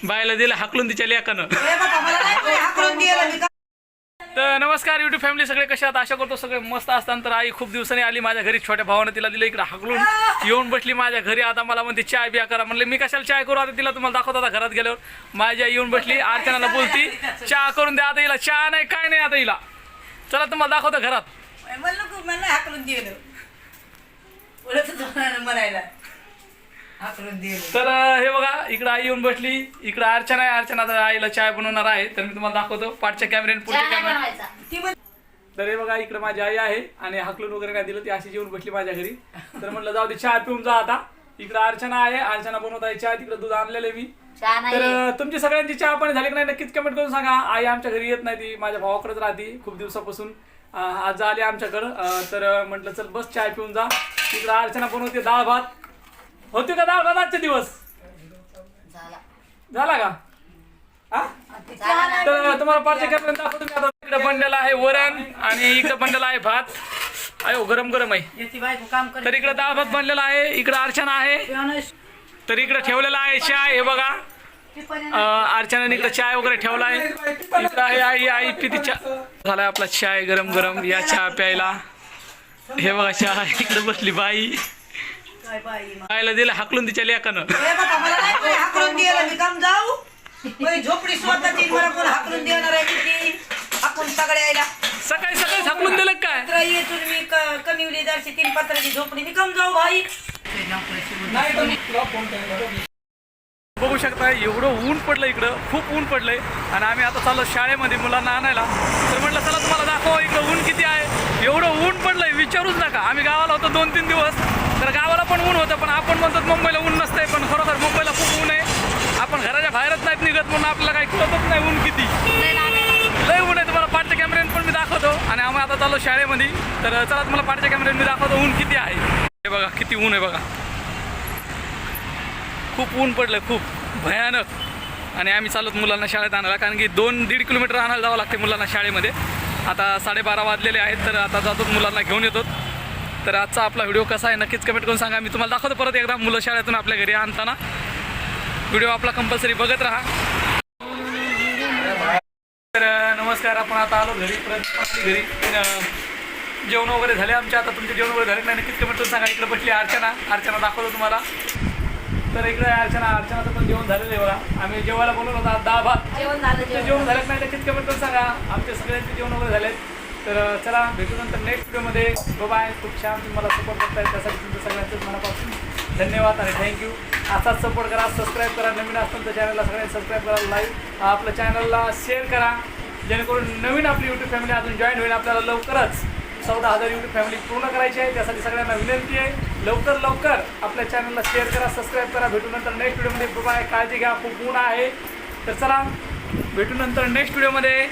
बायला दिलं हाकलून तिच्या का तर नमस्कार युट्यूब फॅमिली सगळे कसे आहात? आशा करतो सगळे मस्त असताना तर आई खूप दिवसांनी आली माझ्या घरी छोट्या भावानं तिला दिलं इकडे हाकलून. येऊन बसली माझ्या घरी आता मला म्हणते चाय बिया करा. म्हणले मी कशाला चाय करू? आता तिला तुम्हाला दाखवत आता घरात गेल्यावर. माझ्या येऊन बसली अर्चनाला बोलती चहा करून द्या आता हिला चहा नाही काय नाही आता हिला. चला तुम्हाला दाखवतो घरात. हाकलून दिलं उलट जाणार म्हणायला हाकलून दिलं तर हे बघा इकडं आई येऊन बसली. इकडं अर्चना आहे. अर्चना आता आईला चाय बनवणार आहे. तर मी तुम्हाला दाखवतो. पाठच्या पुढच्या कॅमेरा तर हे बघा इकडे माझी आई आहे आणि हाकलून वगैरे नाही दिलं ती अशी जेवून बसली माझ्या घरी. तर म्हटलं जाऊ दे चहा पिऊन जा आता. इकडे अर्चना आहे. अर्चना बनवत आहे चहा. तिकडे दूध आणलेलं मी. तर तुमची सगळ्यांची चहा पाणी झाली की नाही नक्कीच कमेंट करून सांगा. आई आमच्या घरी येत नाही ती. माझ्या भावाकडेच राहते. खूप दिवसापासून आज आली आमच्याकडं. तर म्हटलं चल बस चहा पिऊन जा. इकडे अर्चना बनवते डाळ भात होते का भात आजचे दिवस? झाला. का? हा तर तुम्हाला पाचशे कॅमेरा दाखवतो मी आता इकडे बनलेला आहे वरण आणि इकडे बनलेला आहे भात. अयो गरम गरम आहे. तर इकडे डाळ भात बनलेला आहे इकडे अर्चना आहे. तर इकडे ठेवलेला आहे चाय हे बघा. अं, अर्चनाने इकडे चाय वगैरे ठेवला आहे. इकडे आहे आई आई पिती चहा. झालाय आपला चाय गरम गरम. या चहा प्यायला. हे बघा चहा इकडे बसली बाई. काय बाई बाईला दिलं हाकलून तिच्या लेकानं. ए बाबा मला नाही कोणी हाकलून दिलं मी काम जाऊ. झोपडी स्वतःची मला कोण हाकलून देणार आहे किती? हाकून सगळे यायला सकाळी सकाळी हाकलून दिलं काय? पत्र येतून मी क- कमी दरची तीन पत्राची झोपडी. मी काम जाऊ भाई बघू शकता एवढं ऊन पडलं इकडं खूप ऊन पडलंय. आणि आम्ही आता चाललो शाळेमध्ये मुलांना आणायला. तर म्हटलं चला तुम्हाला दाखवा इकडं ऊन किती आहे. एवढं ऊन पडलंय विचारूच नका. आम्ही गावाला होतो दोन तीन दिवस. तर गावाला पण ऊन होतं पण आपण म्हणतो मुंबईला ऊन नसतंय पण खरोखर मुंबईला खूप ऊन आहे. आपण घराच्या बाहेरच नाहीत निघत म्हणून आपल्याला काही कळतच नाही ऊन किती. लय ऊन आहे तुम्हाला पाठच्या कॅमेऱ्यात पण मी दाखवतो. आणि आम्ही आता चाललो शाळेमध्ये. तर चला तुम्हाला पाठच्या कॅमेऱ्याने मी दाखवतो ऊन किती आहे. हे बघा किती ऊन आहे बघा. खूप ऊन पडलं खूप भयानक. आणि आम्ही चालत मुलांना शाळेत आणायला कारण की दोन दीड किलोमीटर आणायला जावं लागते मुलांना शाळेमध्ये. आता साडेबारा वाजलेले आहेत तर आता जातो मुलांना घेऊन येतो तर आजचा आपला व्हिडिओ कसा आहे नक्कीच कमेंट करून सांगा. मी तुम्हाला दाखवतो परत एकदा मुलं शाळेतून आपल्या घरी आणताना. व्हिडिओ आपला कंपल्सरी बघत राहा. तर नमस्कार. आपण आता आलो घरी. परत घरी. जेवण वगैरे झाले आमचे. आता तुमचे जेवण वगैरे झाले नाही नक्कीच कमेंट करून सांगा. इकडे बसली अर्चना. अर्चना दाखवतो तुम्हाला. तर इकडे अर्चना. अर्चनाचं पण जेवण झालेलं आहे बघा. आम्ही जेवायला बोलवलं होता डाळ भात. जेवण झालं जेवण झालं. नाही नक्कीच कमेंट करून सांगा. आमचे सगळ्यांचे जेवण वगैरे झाले तर चला भेटू नंतर नेक्स्ट व्हिडिओमध्ये बाय खूप छान तुम्ही मला सपोर्ट करताय. त्यासाठी तुमचं सगळ्यांचं मनापासून धन्यवाद आणि थँक्यू असाच सपोर्ट करा सबस्क्राईब करा. नवीन असेल तर चॅनलला सगळ्यांनी सबस्क्राईब करा लाईव्ह आपल्या चॅनलला शेअर करा. जेणेकरून नवीन आपली यूट्यूब फॅमिली अजून जॉईन होईल. आपल्याला लवकरच चौदा हजार यूट्यूब फॅमिली पूर्ण करायची आहे. त्यासाठी सगळ्यांना विनंती आहे. लवकर लवकर आपल्या चॅनलला शेअर करा सबस्क्राईब करा. भेटू नंतर नेक्स्ट व्हिडिओमध्ये बाय काळजी घ्या. खूप ऊन आहे. तर चला भेटू नंतर नेक्स्ट व्हिडिओमध्ये